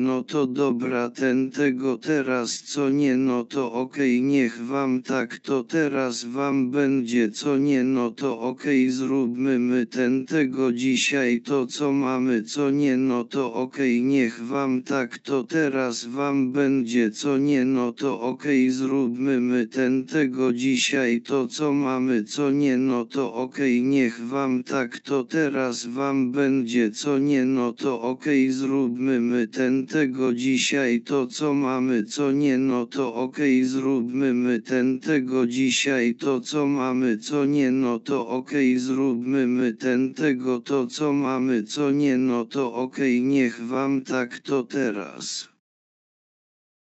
No to dobra ten tego teraz co nie no to okej niech wam tak to teraz wam będzie co nie no to okej zróbmy my ten tego dzisiaj to co mamy co nie no to okej niech wam tak to teraz wam będzie co nie no to okej zróbmy my ten tego dzisiaj to co mamy co nie no to okej niech wam tak to teraz wam będzie co nie no to okej zróbmy my ten tego dzisiaj to co mamy co nie no to okej zróbmy my ten tego dzisiaj to co mamy co nie no to okej zróbmy my ten tego to co mamy co nie no to okej niech wam tak to teraz.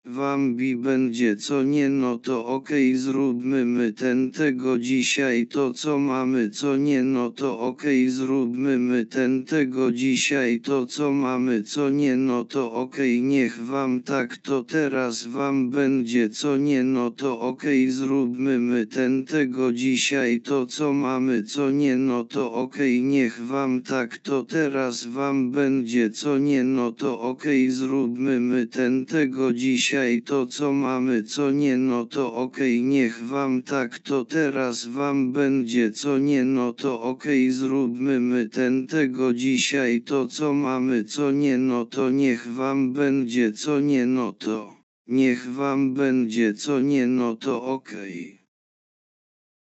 Wambi będzie co nie no to okej zróbmy my ten tego dzisiaj to co mamy co nie no to okej zróbmy my ten tego dzisiaj to co mamy co nie no to okej niech wam tak to teraz wam będzie co nie no to okej zróbmy my ten tego dzisiaj to co mamy co nie no to okej niech wam tak to teraz wam będzie co nie no to okej zróbmy my ten tego dzisiaj dzisiaj to co mamy co nie no to okej niech wam tak to teraz wam będzie co nie no to okej zróbmy my ten tego dzisiaj to co mamy co nie no to niech wam będzie co nie no to niech wam będzie co nie no to okej.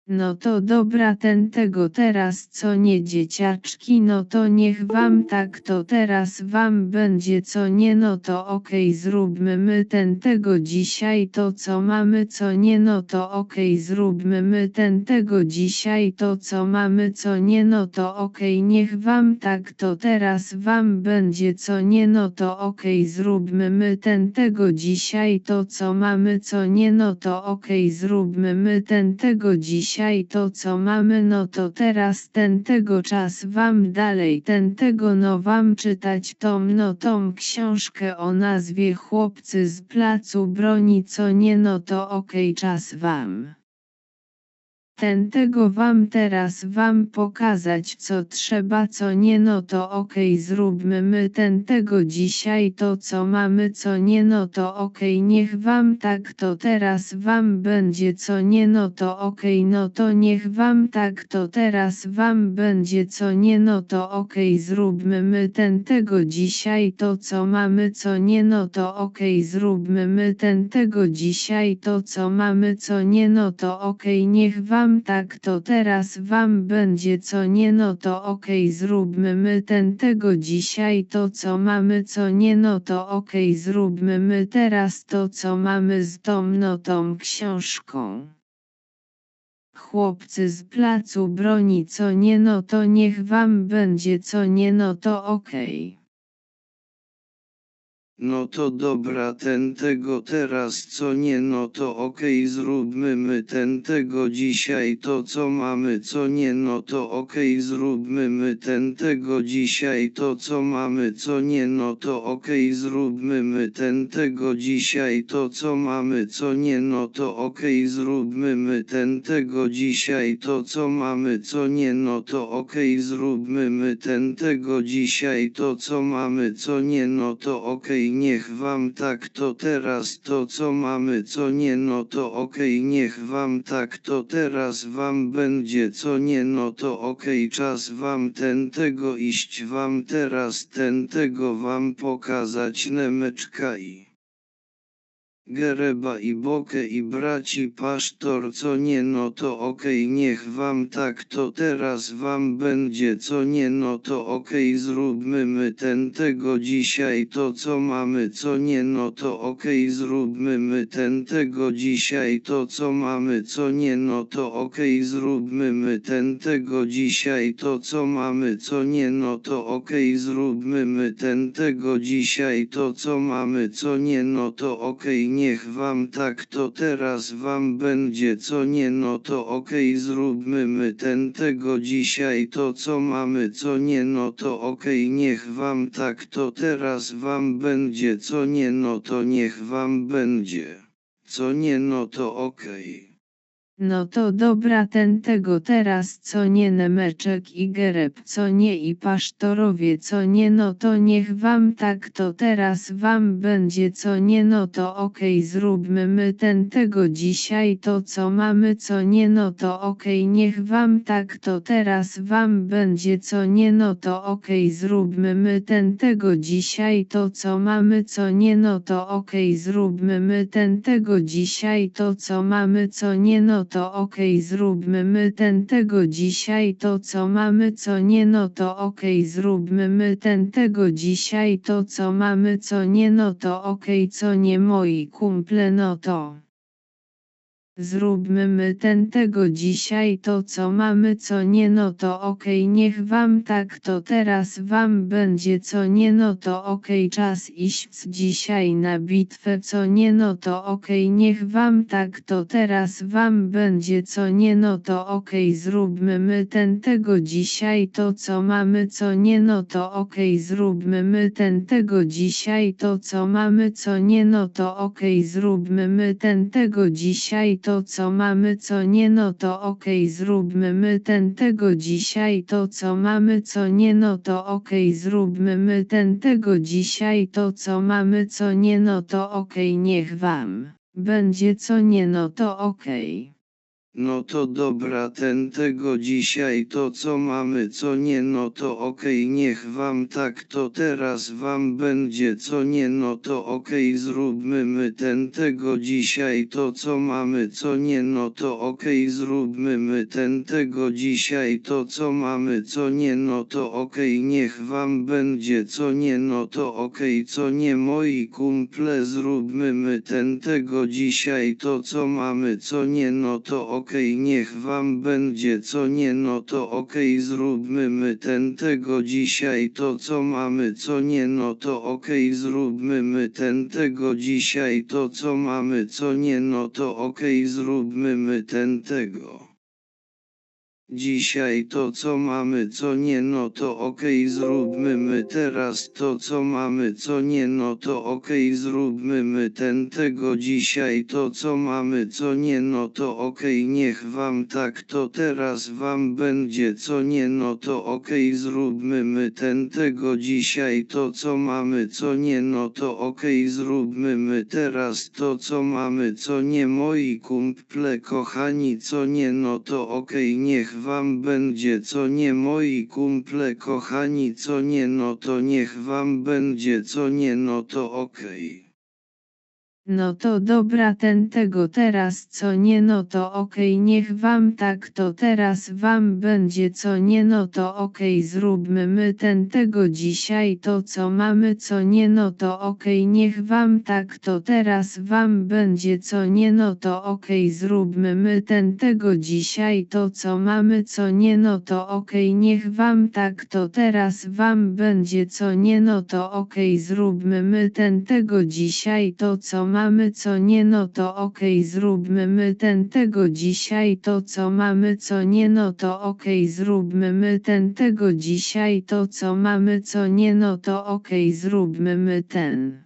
No to dobra ten tego teraz co nie dzieciaczki no to niech wam tak to teraz wam będzie co nie no to okej okay, zróbmy my ten tego dzisiaj to co mamy co nie no to okej okay, zróbmy my ten tego dzisiaj to co mamy co nie no to okej okay, niech wam tak to teraz wam będzie co nie no to okej zróbmy my ten tego dzisiaj to co mamy co nie no to okej zróbmy my ten tego dzisiaj dzisiaj to co mamy no to teraz ten tego czas wam dalej ten tego no wam czytać tom no tom książkę o nazwie chłopcy z placu broni co nie no to okej okay, czas wam. Ten tego wam teraz wam pokazać co trzeba co nie no to okej okay, zróbmy my ten tego dzisiaj to co mamy co nie no to okej okay, niech wam tak to teraz wam będzie co nie no to okej okay, no to niech wam tak to teraz wam będzie co nie no to okej zróbmy my ten tego dzisiaj to co mamy co nie no to okej zróbmy my ten tego dzisiaj to co mamy co nie no to okej niech wam wam tak to teraz wam będzie co nie no to okej okay, zróbmy my ten tego dzisiaj to co mamy co nie no to okej okay, zróbmy my teraz to co mamy z tą no tą książką. Chłopcy z placu broni co nie no to niech wam będzie co nie no to okej. Okay. No to dobra ten tego teraz co nie no to okej okay, zróbmy my ten tego dzisiaj to co mamy co nie no to okej okay, zróbmy my ten tego dzisiaj to co mamy co nie no to okej okay, zróbmy my ten tego dzisiaj to co mamy co nie no to okej zróbmy my ten tego dzisiaj to co mamy co nie no to okej zróbmy my ten tego dzisiaj to co mamy co nie no to okej niech wam tak to teraz to co mamy co nie no to okej okay, niech wam tak to teraz wam będzie co nie no to okej okay, czas wam ten tego iść wam teraz ten tego wam pokazać nemeczka i Gereba i Bokę i braci pasztor co nie no to okej okay, niech wam tak to teraz wam będzie co nie no to okej okay, zróbmy my ten tego dzisiaj to co mamy co nie no to okej okay, zróbmy my ten tego dzisiaj to co mamy co nie no to okej zróbmy my ten tego dzisiaj to co mamy co nie no to okej zróbmy my ten tego dzisiaj to co mamy co nie no to okej niech wam tak to teraz wam będzie co nie no to okej okay, zróbmy my ten tego dzisiaj to co mamy co nie no to okej okay, niech wam tak to teraz wam będzie co nie no to niech wam będzie co nie no to okej. Okay. No to dobra ten tego teraz co nie Nemeczek i Gereb co nie i Pasztorowie co nie no to niech wam tak to teraz wam będzie co nie no to okej zróbmy my ten tego dzisiaj to co mamy co nie no to okej niech wam tak to teraz wam będzie co nie no to okej zróbmy my ten tego dzisiaj to co mamy co nie no to okej zróbmy my ten tego dzisiaj to co mamy co nie no to okej zróbmy my ten tego dzisiaj to co mamy co nie no to okej zróbmy my ten tego dzisiaj to co mamy co nie no to okej co nie moi kumple no to. Zróbmy my ten tego dzisiaj to co mamy co nie no to okej niech wam tak to teraz wam będzie co nie no to okej czas iść dzisiaj na bitwę co nie no to okej niech wam tak to teraz wam będzie co nie no to okej zróbmy my ten tego dzisiaj to co mamy co nie no to okej zróbmy my ten tego dzisiaj to co mamy co nie no to okej zróbmy my ten tego dzisiaj to co mamy co nie no to okej zróbmy my ten tego dzisiaj to co mamy co nie no to okej zróbmy my ten tego dzisiaj to co mamy co nie no to okej niech wam będzie co nie no to okej. No to dobra ten tego dzisiaj to co mamy co nie no to okej niech wam tak to teraz wam będzie co nie no to okej zróbmy my ten tego dzisiaj to co mamy co nie no to okej zróbmy my ten tego dzisiaj to co mamy co nie no to okej niech wam będzie co nie no to okej co nie moi kumple zróbmy my ten tego dzisiaj to co mamy co nie no to okej niech wam będzie co nie no to okej zróbmy my ten tego dzisiaj to co mamy co nie no to okej zróbmy my ten tego dzisiaj to co mamy co nie no to okej zróbmy my ten tego. Dzisiaj to co mamy co nie no to okej zróbmy my teraz to co mamy co nie no to okej zróbmy my ten tego. Dzisiaj to co mamy co nie no to okej niech wam tak to teraz wam będzie. Co nie no to okej zróbmy my ten tego. Dzisiaj to co mamy co nie no to okej zróbmy my teraz to co mamy co nie. Moi kumple kochani co nie no to okej niech wam będzie co nie moi kumple kochani co nie no to niech wam będzie co nie no to okej. No to dobra ten tego teraz co nie no to okej niech wam tak to teraz wam będzie co nie no to okej zróbmy my ten tego dzisiaj to co mamy co nie no to okej niech wam tak to teraz wam będzie co nie no to okej zróbmy my ten tego dzisiaj to co mamy co nie no to okej niech wam tak to teraz wam będzie co nie no to okej zróbmy my ten tego dzisiaj to co mamy co nie no to okej zróbmy my ten tego dzisiaj to co mamy co nie no to okej zróbmy my ten tego dzisiaj to co mamy co nie no to okej zróbmy my ten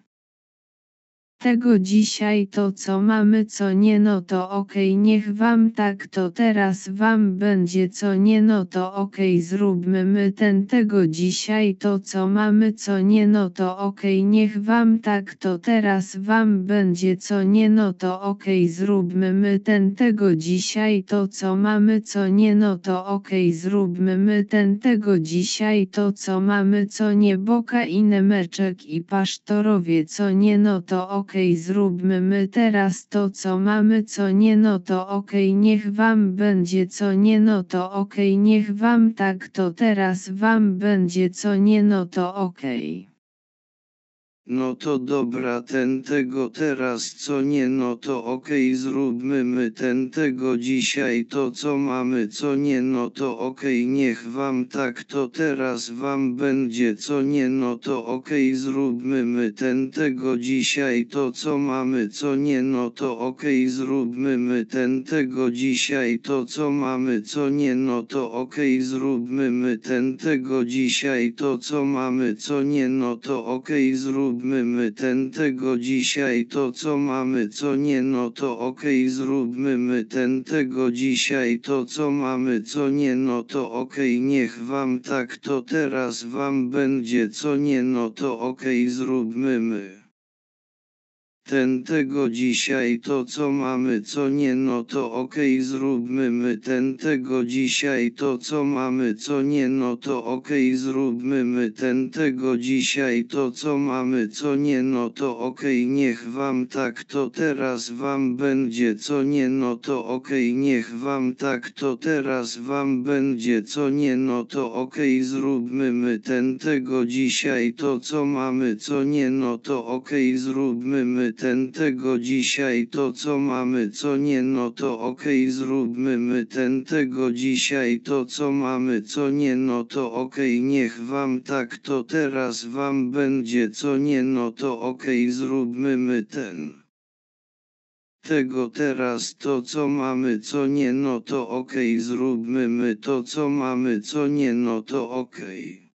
tego dzisiaj to co mamy co nie no to okej niech wam tak to teraz wam będzie co nie no to okej zróbmy my ten tego dzisiaj to co mamy co nie no to okej niech wam tak to teraz wam będzie co nie no to okej zróbmy my ten tego dzisiaj to co mamy co nie no to okej zróbmy my ten tego dzisiaj to co mamy co nie boka i nemeczek i pasztorowie co nie no to okej zróbmy my teraz to co mamy co nie no to okej niech wam będzie co nie no to okej niech wam tak to teraz wam będzie co nie no to okej. No to dobra ten tego teraz co nie no to okej zróbmy my ten tego dzisiaj to co mamy co nie no to okej niech wam tak to teraz wam będzie co nie no to okej zróbmy my ten tego dzisiaj to co mamy co nie no to okej zróbmy my ten tego dzisiaj to co mamy co nie no to okej zróbmy my ten tego dzisiaj to co mamy co nie no to okej zróbmy zróbmy my ten tego dzisiaj to co mamy co nie no to okej zróbmy my ten tego dzisiaj to co mamy co nie no to okej niech wam tak to teraz wam będzie co nie no to okej zróbmy my. Ten tego dzisiaj to co mamy co nie no to okej zróbmy my. Ten tego dzisiaj to co mamy co nie no to okej zróbmy my. Ten tego dzisiaj to co mamy co nie no to okej niech wam tak to teraz wam będzie. Co nie no to okej niech wam tak to teraz wam będzie. Co nie no to okej zróbmy my. Ten tego dzisiaj to co mamy co nie no to okej zróbmy my ten tego dzisiaj to co mamy co nie no to okej zróbmy my ten tego dzisiaj to co mamy co nie no to okej niech wam tak to teraz wam będzie co nie no to okej zróbmy my ten tego teraz to co mamy co nie no to okej zróbmy my to co mamy co nie no to okej.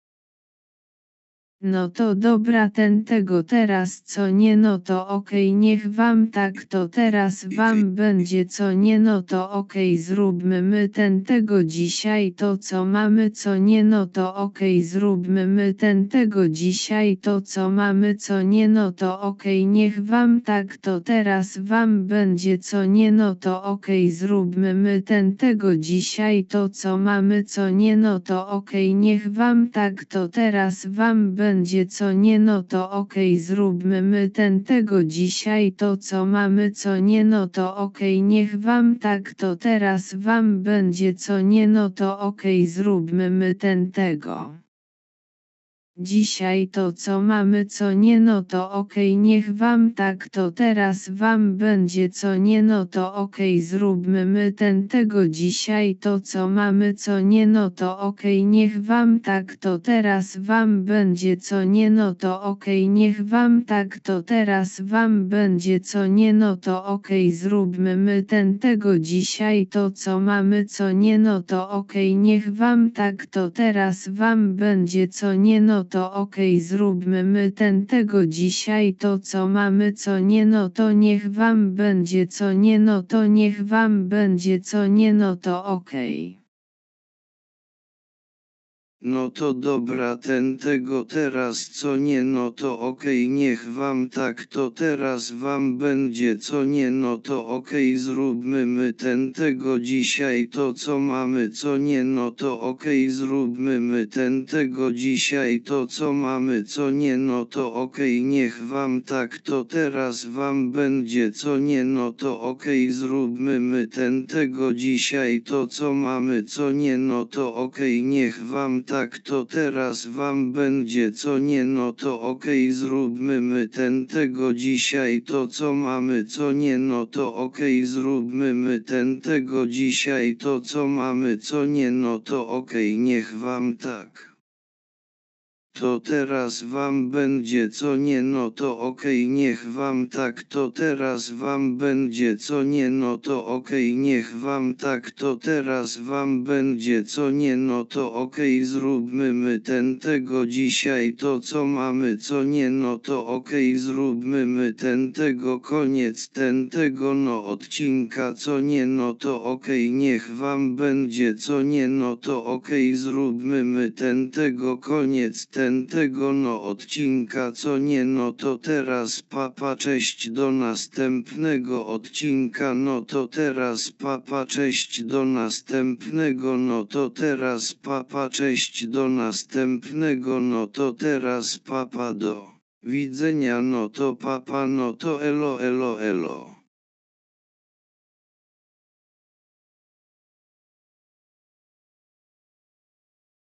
No to dobra ten tego teraz co nie no to okej niech wam tak to teraz wam będzie co nie no to okej zróbmy my ten tego dzisiaj to co mamy co nie no to okej zróbmy my ten tego dzisiaj to co mamy co nie no to okej niech wam tak to teraz wam będzie co nie no to okej zróbmy my ten tego dzisiaj to co mamy co nie no to okej niech wam tak to teraz wam będzie co nie no to okej zróbmy my ten tego dzisiaj to co mamy co nie no to okej niech wam tak to teraz wam będzie co nie no to okej zróbmy my ten tego. Dzisiaj to co mamy co nie no to okej niech wam tak to teraz wam będzie co nie no to okej zróbmy my ten tego dzisiaj to co mamy co nie no to okej niech wam tak to teraz wam będzie co nie no to okej niech wam tak to teraz wam będzie co nie no to okej zróbmy my ten tego dzisiaj to co mamy co nie no to okej niech wam tak to teraz wam będzie co nie no to okej zróbmy my ten tego dzisiaj to co mamy co nie no to niech wam będzie co nie no to niech wam będzie co nie no to okej. No to dobra ten tego teraz co nie no to okej niech wam tak to teraz wam będzie co nie no to okej zróbmy my ten tego dzisiaj to co mamy co nie no to okej zróbmy my ten tego dzisiaj to co mamy co nie no to okej niech wam tak to teraz wam będzie co nie no to okej zróbmy my ten tego dzisiaj to co mamy co nie no to okej niech wam tak to teraz wam będzie co nie no to okej zróbmy my ten tego dzisiaj to co mamy co nie no to okej zróbmy my ten tego dzisiaj to co mamy co nie no to okej niech wam tak. To teraz wam będzie co nie no to okej niech wam tak to teraz wam będzie co nie no to okej niech wam tak to teraz wam będzie co nie no to okej zróbmy my ten tego dzisiaj to co mamy co nie no to okej zróbmy my ten tego koniec ten tego no odcinka co nie no to okej niech wam będzie co nie no to okej zróbmy my ten tego koniec ten tego no odcinka co nie no to teraz papa cześć do następnego odcinka no to teraz papa cześć do następnego no to teraz papa cześć do następnego no to teraz papa do widzenia no to papa no to elo elo elo